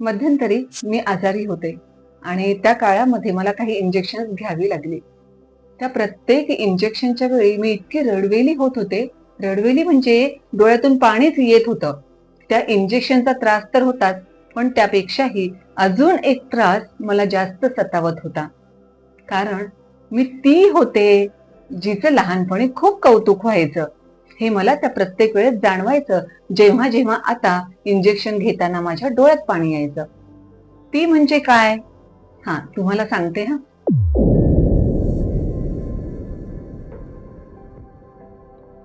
मध्यंतरी मी आजारी होते आणि त्या काळामध्ये मला काही इंजेक्शन घ्यावी लागली. त्या प्रत्येक इंजेक्शनच्या वेळी मी इतकी रडवेली होत होते. रडवेली म्हणजे डोळ्यातून पाणीच येत होतं. त्या इंजेक्शनचा त्रास तर होताच पण त्यापेक्षाही अजून एक त्रास मला जास्त सतावत होता. कारण मी ती होते जिचं लहानपणी खूप कौतुक व्हायचं. हे मला त्या प्रत्येक वेळेस जाणवायचं जेव्हा जेव्हा आता इंजेक्शन घेताना माझ्या डोळ्यात पाणी यायचं. ती म्हणजे काय? हा तुम्हाला सांगते हा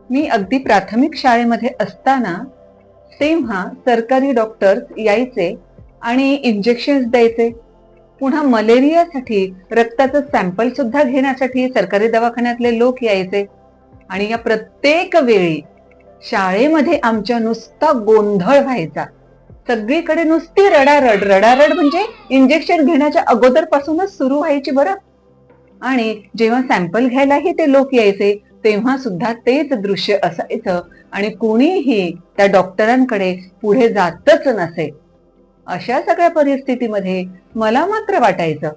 मी अगदी प्राथमिक शाळेमध्ये असताना तेव्हा सरकारी डॉक्टर्स यायचे आणि इंजेक्शन्स द्यायचे. पुन्हा मलेरियासाठी रक्ताचं सॅम्पल सुद्धा घेण्यासाठी सरकारी दवाखान्यातले लोक यायचे. आणि या प्रत्येक वेळी शाळेमध्ये आमच्या नुसता गोंधळ व्हायचा. सगळीकडे नुसती रडारड रडारड म्हणजे इंजेक्शन घेण्याच्या अगोदर पासूनच सुरू व्हायची बरं. आणि जेव्हा सॅम्पल घ्यायलाही ते लोक यायचे तेव्हा सुद्धा तेच दृश्य असायचं. आणि कोणीही त्या डॉक्टरांकडे पुढे जातच नसे. अशा सगळ्या परिस्थितीमध्ये मला मात्र वाटायचं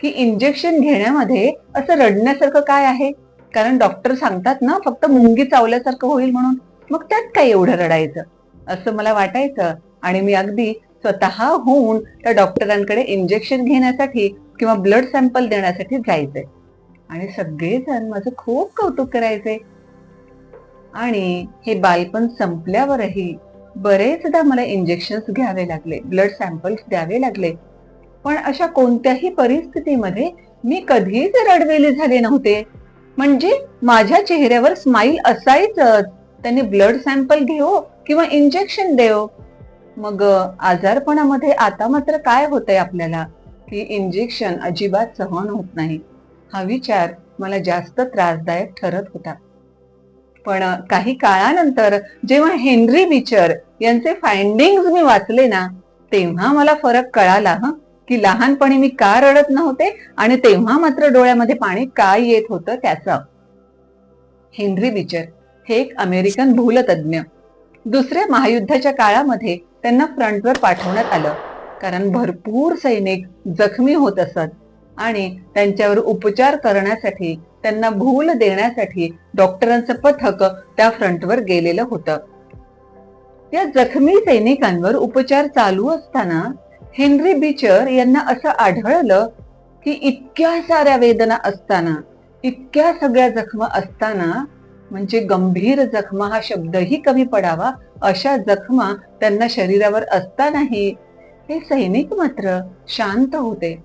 की इंजेक्शन घेण्यामध्ये असं रडण्यासारखं काय आहे? कारण डॉक्टर सांगतात ना फक्त मुंगी चावल्यासारखं होईल म्हणून. मग त्यात काय एवढं रडायचं? असं मला वाटायचं. आणि मी अगदी स्वतः होऊन त्या डॉक्टरांकडे इंजेक्शन घेण्यासाठी किंवा ब्लड सॅम्पल देण्यासाठी जायचे. आणि सगळेजण माझं खूप कौतुक करायचे. आणि हे बालपण संपल्यावरही बरेचदा मला इंजेक्शन्स घ्यावे लागले ब्लड सॅम्पल्स द्यावे लागले. पण अशा कोणत्याही परिस्थितीमध्ये मी कधीच रडवेले झाले नव्हते. म्हणजे माझ्या चेहऱ्यावर स्माईल असायचंच. त्यांनी ब्लड सॅम्पल घेऊ किंवा इंजेक्शन देव मग आजारपणामध्ये आता मात्र काय होतंय आपल्याला? की इंजेक्शन अजिबात सहन होत नाही. हा विचार मला जास्त त्रासदायक ठरत होता. पण काही काळानंतर जेव्हा हेनरी बिचर यांचे फाइंडिंग मी वाचले ना तेव्हा मला फरक कळाला हं. की लहानपणी मी का रडत नव्हते? आणि तेव्हा मात्र डोळ्यामध्ये पाणी का येत होतं त्याचं? हेनरी बिचर हे एक अमेरिकन भूलतज्ञ दुसऱ्या महायुद्धाच्या काळामध्ये त्यांना फ्रंटवर पाठवण्यात आलं. कारण भरपूर सैनिक जखमी होत असत आणि त्यांच्यावर उपचार करण्यासाठी त्यांना भूल देण्यासाठी डॉक्टरांचं पथक त्या फ्रंटवर गेलेलं होतं. या जखमी सैनिकांवर उपचार चालू असताना हेनरी बिचर यांना असं आढळलं की इतक्या साऱ्या वेदना असताना इतक्या सगळ्या जखमा असताना म्हणजे गंभीर जखमा हा शब्दही कमी पडावा अशा जखमा त्यांना शरीरावर असतानाही हे सैनिक मात्र शांत होते.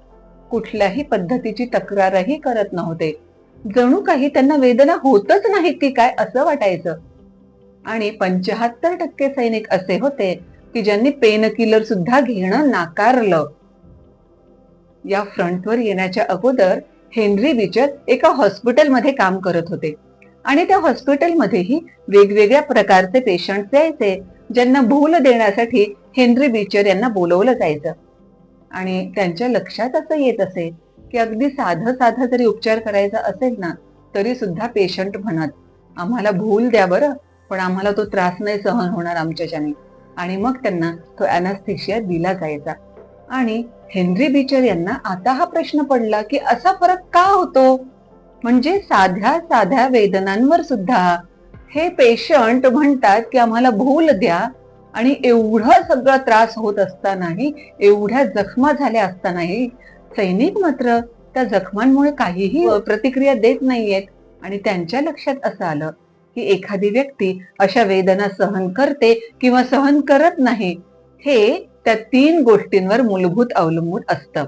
कुठल्याही पद्धतीची तक्रारही करत नव्हते. जणू काही त्यांना वेदना होतच नाहीत की काय असं वाटायचं. आणि पंचाहत्तर टक्के सैनिक असे होते की ज्यांनी पेन किलर सुद्धा घेणं नाकारलं. या फ्रंटवर येण्याच्या अगोदर हेनरी बीचर एका हॉस्पिटलमध्ये काम करत होते. आणि त्या हॉस्पिटलमध्येही वेगवेगळ्या प्रकारचे पेशंट यायचे ज्यांना भूल देण्यासाठी हेनरी बिचर यांना बोलवलं जायचं. आणि त्यांच्या लक्षात असं येत असे की अगदी साधं साधं जरी उपचार करायचा असेल ना तरी सुद्धा पेशंट म्हणत आम्हाला भूल द्या बरं पण आम्हाला तो त्रास नाही सहन होणार आमच्याच्याने. आणि मग त्यांना तो अॅनास्थेशिया दिला जायचा. आणि हेनरी बिचर यांना आता हा प्रश्न पडला की असा फरक का होतो? म्हणजे साध्या साध्या वेदनांवर सुद्धा हे पेशंट म्हणतात की आम्हाला भूल द्या आणि एवढा सगळा त्रास होत असतानाही एवढ्या जखमा झाल्या असतानाही सैनिक मात्र त्या जखमांमुळे काहीही प्रतिक्रिया देत नाहीयेत. आणि त्यांच्या लक्षात असं आलं की एखादी व्यक्ती अशा वेदना सहन करते किंवा सहन करत नाही हे त्या तीन गोष्टींवर मूलभूत अवलंबून असतं.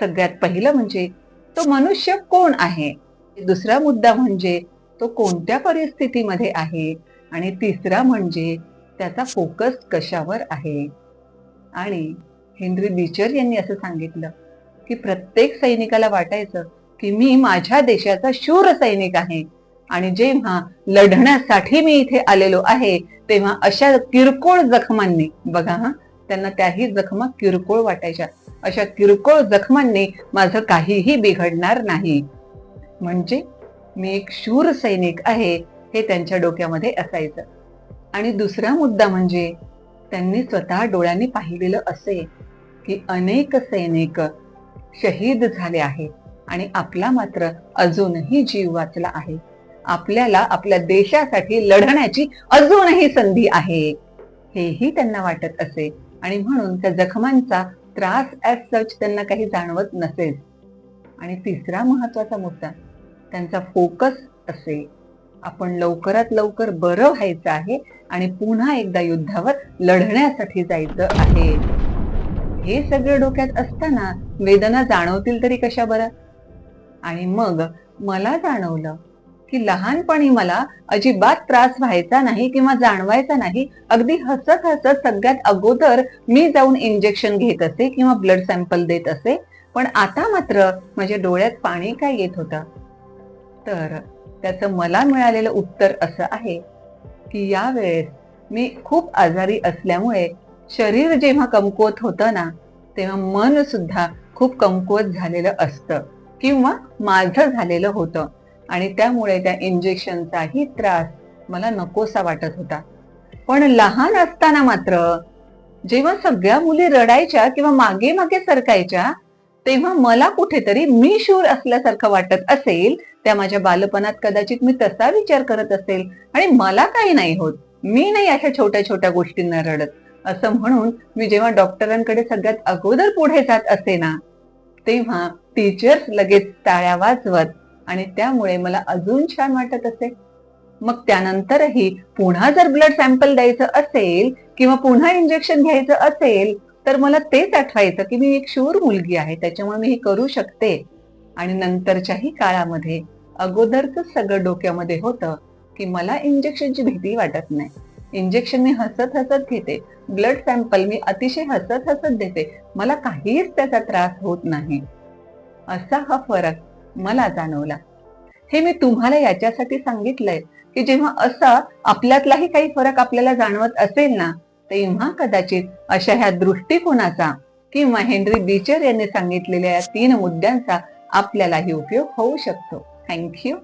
सगळ्यात पहिलं म्हणजे तो मनुष्य कोण आहे? दुसरा मुद्दा म्हणजे तो कोणत्या परिस्थितीमध्ये आहे? आणि तिसरा म्हणजे त्याचा फोकस कशावर आहे? आणि हेनरी बिचर यांनी असं सांगितलं की प्रत्येक सैनिकाला वाटायचं की मी माझ्या देशाचा शूर सैनिक आहे. आणि जेव्हा लढण्यासाठी मी इथे आलेलो आहे तेव्हा अशा किरकोळ जखमांनी बघा हा त्यांना त्याही जखमा किरकोळ वाटायच्या. अशा किरकोळ जखमांनी माझं काहीही बिघडणार नाही. म्हणजे मी एक शूर सैनिक आहे हे त्यांच्या डोक्यामध्ये असायचं. आणि दुसरा मुद्दा म्हणजे त्यांनी स्वतः डोळ्यांनी पाहिलेलं असे की अनेक सैनिक शहीद झाले आहेत आणि आपला मात्र अजूनही जीव वाचला आहे. आपल्याला आपल्या देशासाठी लढण्याची अजूनही संधी आहे. हेही त्यांना वाटत असे. आणि म्हणून त्या जखमांचा त्रास ॲज सच त्यांना काही जाणवत नसेल. आणि तिसरा महत्त्वाचा मुद्दा त्यांचा फोकस असे. आपण लवकरात लवकर बरं व्हायचं आहे आणि पुन्हा एकदा युद्धावर लढण्यासाठी जायचं आहे. हे सगळं डोक्यात असताना वेदना जाणवतील तरी कशा बरं? आणि मग मला जाणवलं की लहानपणी मला अजिबात त्रास व्हायचा नाही किंवा जाणवायचा नाही. अगदी हसत हसत सगळ्यात अगोदर मी जाऊन इंजेक्शन घेत असे किंवा ब्लड सॅम्पल देत असे. पण आता मात्र माझ्या डोळ्यात पाणी काय येत होतं? तर त्याचं मला मिळालेलं उत्तर असं आहे की यावेळेस मी खूप आजारी असल्यामुळे शरीर जेव्हा कमकुवत होतं ना तेव्हा मन सुद्धा खूप कमकुवत झालेलं असतं किंवा माझं झालेलं होतं. आणि त्यामुळे त्या इंजेक्शनचाही त्रास मला नकोसा वाटत होता. पण लहान असताना मात्र जेव्हा सगळ्या मुली रडायच्या किंवा मागे मागे सरकायच्या तेव्हा मला कुठेतरी मी शूर असल्यासारखं वाटत असेल त्या माझ्या बालपणात कदाचित मी तसा विचार करत असेल आणि मला काही नाही होत. मी नाही अशा छोट्या छोट्या गोष्टींना रडत. असं म्हणून मी जेव्हा डॉक्टरांकडे सगळ्यात अगोदर पुढे जात असे ना तेव्हा टीचर्स लगेच टाळ्या वाजवत आणि त्यामुळे मला अजून छान वाटत असे. मग त्यानंतरही पुन्हा जर ब्लड सॅम्पल द्यायचं असेल किंवा पुन्हा इंजेक्शन घ्यायचं असेल तर मला तेच आठवायचं की मी एक शूर मुलगी आहे त्याच्यामुळे मी हे करू शकते. आणि नंतरच्याही काळामध्ये अगोदरच सगळं डोक्यामध्ये होतं की मला इंजेक्शनची भीती वाटत नाही. इंजेक्शन मी हसत हसत घेते. ब्लड सॅम्पल मी अतिशय हसत हसत देते. मला काहीच त्याचा त्रास होत नाही. असा हा फरक मला जाणवला. हे मी तुम्हाला याच्यासाठी सांगितलंय की जेव्हा असा आपल्यातलाही काही फरक आपल्याला जाणवत असेल ना तेव्हा कदाचित अशा ह्या दृष्टिकोनाचा किंवा हेनरी बीचर यांनी सांगितलेल्या या तीन मुद्द्यांचा आपल्यालाही उपयोग होऊ शकतो. थँक्यू.